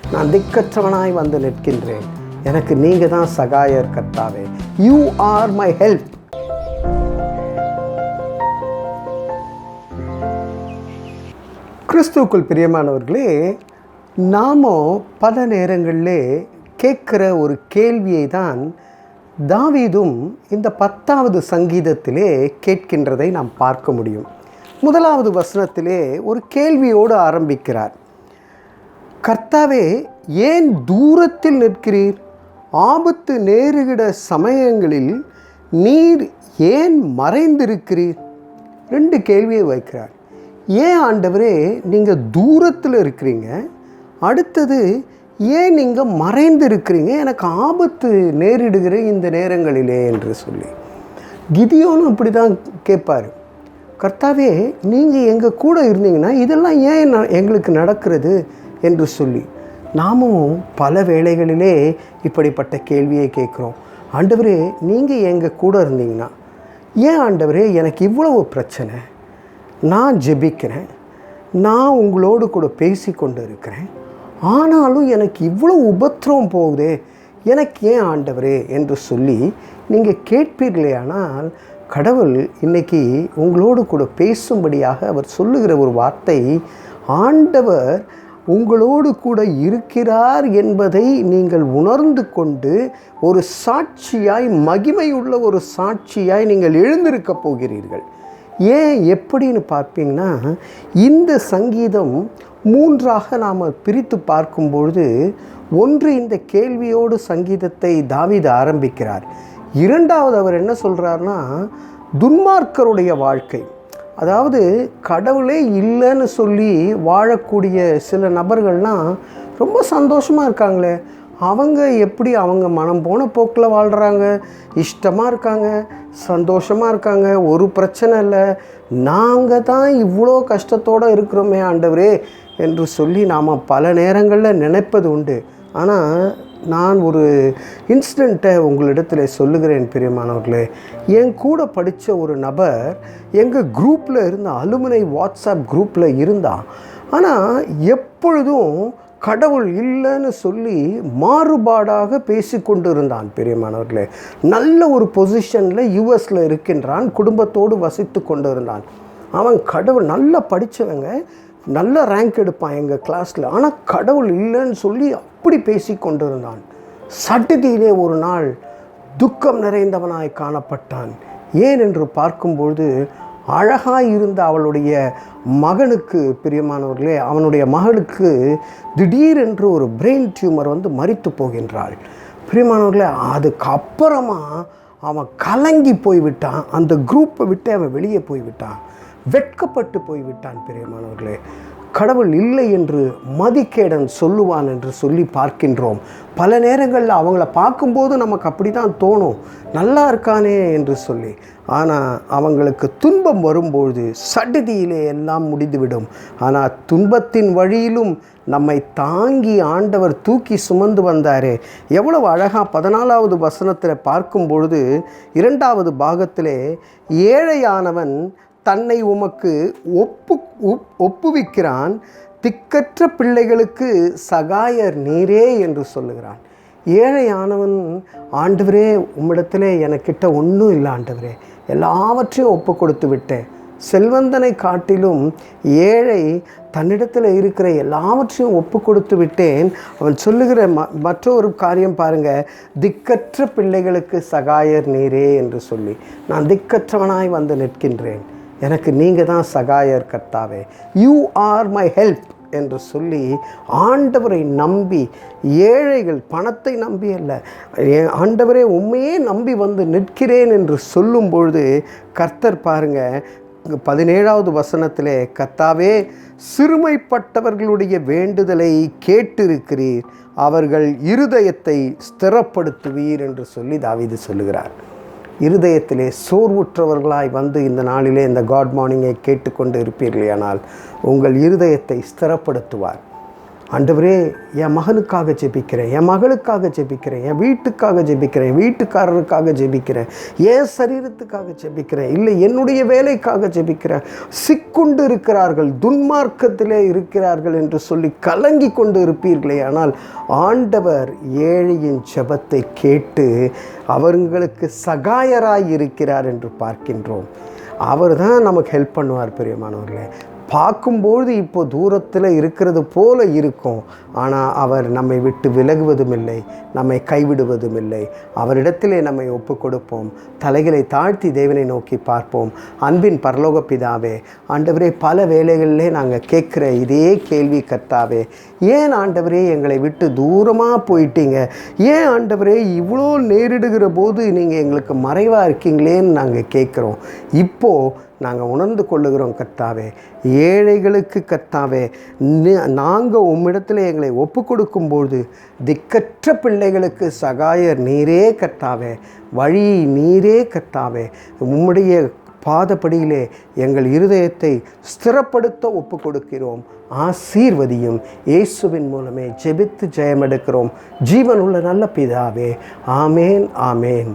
நான் திக்கற்றவனாய் வந்து நிற்கின்றேன். எனக்கு நீங்கள் தான் சகாயர் கர்த்தாவே. யூ ஆர் மை ஹெல்ப் கிறிஸ்துவுக்குள் பிரியமானவர்களே நாமும் பல நேரங்களிலே கேட்குற ஒரு கேள்வியை தான் தாவீதும் இந்த பத்தாவது சங்கீதத்திலே கேட்கின்றதை நாம் பார்க்க முடியும். முதலாவது வசனத்திலே ஒரு கேள்வியோடு ஆரம்பிக்கிறார். கர்த்தாவே ஏன் தூரத்தில் நிற்கிறீர்? ஆபத்து நேருகிற சமயங்களில் நீர் ஏன் மறைந்திருக்கிறீர்? ரெண்டு கேள்வியை வைக்கிறார். ஏன் ஆண்டவரே நீங்கள் தூரத்தில் இருக்கிறீங்க? அடுத்தது ஏன் நீங்கள் மறைந்து இருக்கிறீங்க எனக்கு ஆபத்து நேரிடுகிற இந்த நேரங்களிலே என்று சொல்லி. கிதியோனும் இப்படி தான் கேட்பார். கர்த்தாவே நீங்கள் எங்கள் கூட இருந்தீங்கன்னா இதெல்லாம் ஏன் ந- எங்களுக்கு நடக்கிறது? என்று சொல்லி நாமும் பல வேளைகளிலே இப்படிப்பட்ட கேள்வியை கேட்குறோம். ஆண்டவரே நீங்கள் எங்கள் கூட இருந்தீங்கன்னா ஏன் ஆண்டவரே எனக்கு இவ்வளவு பிரச்சனை? நான் ஜெபிக்கிறேன். நான் உங்களோடு கூட பேசி கொண்டு இருக்கிறேன் ஆனாலும் எனக்கு இவ்வளோ உபத்திரவம் போகுதே எனக்கு ஏன் ஆண்டவரே என்று சொல்லி நீங்கள் கேட்பீர்களேயானால் கடவுள் இன்னைக்கு உங்களோடு கூட பேசும்படியாக அவர் சொல்லுகிற ஒரு வார்த்தை ஆண்டவர் உங்களோடு கூட இருக்கிறார் என்பதை நீங்கள் உணர்ந்து கொண்டு ஒரு சாட்சியாய் மகிமையுள்ள ஒரு சாட்சியாய் நீங்கள் எழுந்திருக்க போகிறீர்கள். ஏன் எப்படின்னு பார்ப்பீங்கன்னா இந்த சங்கீதம் மூன்றாக நாம் பிரித்து பார்க்கும்பொழுது ஒன்று இந்த கேள்வியோடு சங்கீதத்தை தாவித ஆரம்பிக்கிறார். இரண்டாவது அவர் என்ன சொல்கிறாருன்னா துன்மார்க்கருடைய வாழ்க்கை. அதாவது கடவுளே இல்லைன்னு சொல்லி வாழக்கூடிய சில நபர்கள்லாம் ரொம்ப சந்தோஷமாக இருக்காங்களே. அவங்க எப்படி அவங்க மனம் போன போக்கில் வாழ்கிறாங்க இஷ்டமாக இருக்காங்க? சந்தோஷமாக இருக்காங்க? ஒரு பிரச்சனை இல்லை. நாங்கள் தான் இவ்வளோ கஷ்டத்தோடு இருக்கிறோமே ஆண்டவரே என்று சொல்லி நாம் பல நேரங்களில் நினைப்பது உண்டு. ஆனால் நான் ஒரு இன்சிடெண்ட்டை உங்களிடத்தில் சொல்லுகிறேன் பிரியமானவர்களே. என் கூட படித்த ஒரு நபர் எங்கள் குரூப்பில் இருந்த அலுமினை வாட்ஸ்அப் குரூப்பில் இருந்தான் ஆனால் எப்பொழுதும் கடவுள் இல்லைன்னு சொல்லி மாறுபாடாக பேசி கொண்டு இருந்தான் பெரியமானவர்களே. நல்ல ஒரு பொசிஷனில் யூஎஸில் இருக்கின்றான் குடும்பத்தோடு வசித்து கொண்டு இருந்தான் அவன் கடவுள் நல்லா படித்தவங்க நல்ல ரேங்க் எடுப்பான் எங்கள் கிளாஸில் ஆனால் கடவுள் இல்லைன்னு சொல்லி அப்படி பேசி கொண்டு இருந்தான் சட்டதியிலே ஒரு நாள் துக்கம் நிறைந்தவனாய் காணப்பட்டான். ஏன் என்று பார்க்கும்பொழுது அழகாய் இருந்த அவளுடைய மகனுக்கு பிரியமானவர்களே அவனுடைய மகளுக்கு திடீரென்று ஒரு பிரெயின் டியூமர் வந்து மறித்து போகின்றாள். பிரியமானவர்களே அதுக்கு அப்புறமா அவன் கலங்கி போய்விட்டான். அந்த குரூப்பை விட்டு அவன் வெளியே போய்விட்டான். வெட்கப்பட்டு போய்விட்டான் பிரியமானவர்களே. கடவுள் இல்லை என்று மதிக்கேடன் சொல்லுவான் என்று சொல்லி பார்க்கின்றோம். பல நேரங்களில் அவங்கள பார்க்கும்போது நமக்கு அப்படி தான் தோணும். நல்லா இருக்கானே என்று சொல்லி. ஆனால் அவங்களுக்கு துன்பம் வரும்பொழுது சடுதியிலே எல்லாம் முடிந்துவிடும். ஆனால் துன்பத்தின் வழியிலும் நம்மை தாங்கி ஆண்டவர் தூக்கி சுமந்து வந்தாரே. எவ்வளவு அழகாக பதினாலாவது வசனத்தில் பார்க்கும் பொழுது இரண்டாவது பாகத்திலே ஏழையானவன் தன்னை உமக்கு ஒப்பு ஒப்- ஒப்புவிக்கிறான். திக்கற்ற பிள்ளைகளுக்கு சகாயர் நீரே என்று சொல்லுகிறான். ஏழையானவன் ஆண்டவரே உம்மிடத்திலே எனக்கிட்ட ஒன்றும் இல்லை ஆண்டவரே. எல்லாவற்றையும் ஒப்பு கொடுத்து விட்டேன். செல்வந்தனை காட்டிலும் ஏழை தன்னிடத்தில் இருக்கிற எல்லாவற்றையும் ஒப்பு கொடுத்து விட்டேன். அவன் சொல்லுகிற ம மற்றொரு காரியம் பாருங்க. திக்கற்ற பிள்ளைகளுக்கு சகாயர் நீரே என்று சொல்லி நான் திக்கற்றவனாய் வந்து நிற்கின்றேன். எனக்கு நீங்கள் தான் சகாயர் கர்த்தாவே. யூ ஆர் மை ஹெல்ப் என்று சொல்லி ஆண்டவரை நம்பி ஏழைகள் பணத்தை நம்பி அல்ல. ஆண்டவரே உண்மையே நம்பி வந்து நிற்கிறேன் என்று சொல்லும் பொழுது கர்த்தர் பாருங்க பதினேழாவது வசனத்திலே கர்த்தாவே சிறுமைப்பட்டவர்களுடைய வேண்டுதலை கேட்டிருக்கிறீர். அவர்கள் இருதயத்தை ஸ்திரப்படுத்துவீர் என்று சொல்லி தாவீது சொல்லுகிறார். இருதயத்திலே சோர்வுற்றவர்களாய் வந்து இந்த நாளிலே இந்த காட் மார்னிங்கை கேட்டுக்கொண்டு இருப்பீர்களேயானால் உங்கள் இருதயத்தை ஸ்திரப்படுத்துவார். ஆண்டவரே என் மகனுக்காக ஜெபிக்கிறேன் என் மகளுக்காக ஜெபிக்கிறேன் என் வீட்டுக்காக ஜெபிக்கிறேன் வீட்டுக்காரருக்காக ஜெபிக்கிறேன் என் சரீரத்துக்காக ஜெபிக்கிறேன் இல்லை என்னுடைய வேலைக்காக ஜெபிக்கிறேன். சிக்குண்டு இருக்கிறார்கள் துன்மார்க்கத்திலே இருக்கிறார்கள் என்று சொல்லி கலங்கி கொண்டு இருப்பீர்களே ஆனால் ஆண்டவர் ஏழையின் ஜெபத்தை கேட்டு அவர்களுக்கு சகாயராய் இருக்கிறார் என்று பார்க்கின்றோம். அவர் தான் நமக்கு ஹெல்ப் பண்ணுவார் பெரியமானவர்களே. பார்க்கும்போது இப்போ தூரத்தில் இருக்கிறது போல இருக்கும். ஆனால் அவர் நம்மை விட்டு விலகுவதும் இல்லை நம்மை கைவிடுவதும் இல்லை அவரிடத்திலே நம்மை ஒப்பு கொடுப்போம் தலைகளை தாழ்த்தி தேவனை நோக்கி பார்ப்போம். அன்பின் பரலோக பிதாவே ஆண்டவரே பல வேலைகளிலே நாங்கள் கேட்குற இதே கேள்வி கர்த்தாவே ஏன் ஆண்டவரே எங்களை விட்டு தூரமாக போயிட்டீங்க? ஏன் ஆண்டவரே இவ்வளோ நேரிடுகிற போது நீங்கள் எங்களுக்கு மறைவாக இருக்கீங்களேன்னு நாங்கள் கேட்குறோம். இப்போது நாங்கள் உணர்ந்து கொள்ளுகிறோம் கர்த்தாவே ஏழைகளுக்கு கத்தாவே நாங்கள் உம்மிடத்தில் எங்களை ஒப்பு கொடுக்கும்போது திக்கற்ற பிள்ளைகளுக்கு சகாயர் நீரே கத்தாவே வழி நீரே கத்தாவே. உம்முடைய பாதப்படியிலே எங்கள் இருதயத்தை ஸ்திரப்படுத்த ஒப்பு கொடுக்கிறோம் ஆசீர்வதியும் இயேசுவின் மூலமே ஜெபித்து ஜெயமெடுக்கிறோம். ஜீவனுள்ள நல்ல பிதாவே. ஆமேன் ஆமேன்.